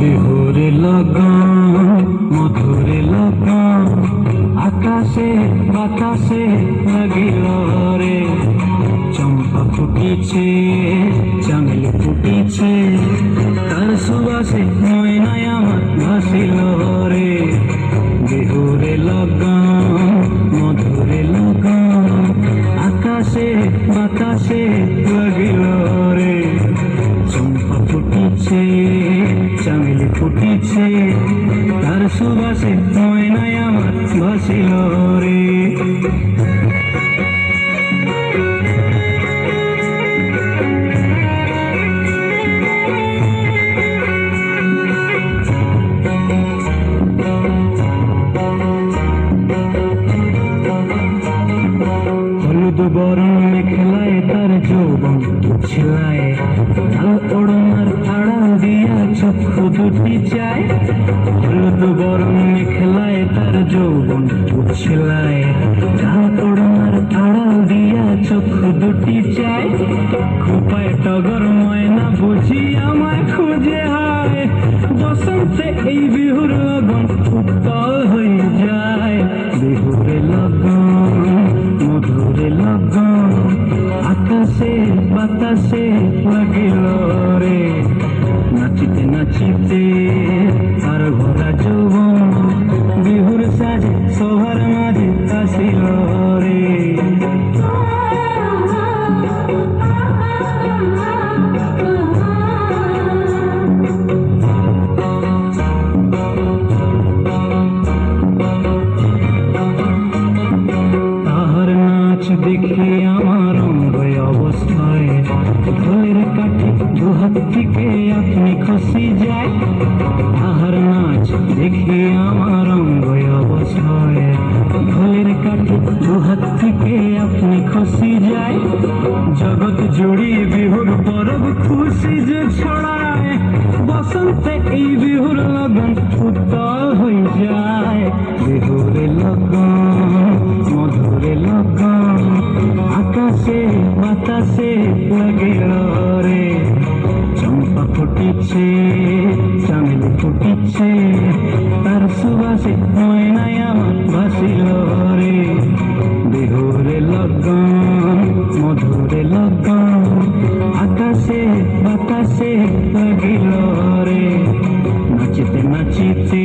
বিহুরে লগন মধুরে লগন আকাশে বাতাসে লাগিল রে। চম্পা ফুটিছে তার সুবাসে ময়নায় আমার ভাসিল রে। ছিলায় লাল ওড়নার আড়াল দিয়া চক্ষু দুটি চায়। হলুদ বরণ মেখলায় তার যৌবন ছিলায় লাল ওড়নার আড়াল দিয়া চক্ষু দুটি চায়। খোপায় টগর ময়না বুঝি আমায় খুঁজে হায়। বসন্তে এই বিহুর লগন উত্তল হয়ে বাতাসে লাগিল রে। নাচিতে নাচিতে আর ভরা যৌবন বিহুর সাজে সবার মাঝে আসিল রে। দেখে আমার অঙ্গ অবস্থায় ঢোলের কাঠি দুহাত থেকে আপনি খসি যায়। তাহার নাচ দেখে আমার অঙ্গ অবস্থায় ঢোলের কাঠি দুহাত থেকে আপনি খসি যায়। জগৎ জুড়িয়ে বিহুর পরব খুশি যে ছড়ায়, বসন্তে এই বিহুর লগন উত্তল হয়ে বাতাসে লাগিল রে। চম্পা ফুটিছে, চামেলি ফুটিছে, তার সুবাসে ময়নায় আমার ভাসিল রে। বিহুরে লগন, মধুরে লগন, আকাশে বাতাসে লাগিল রে। নাচিতে নাচিতে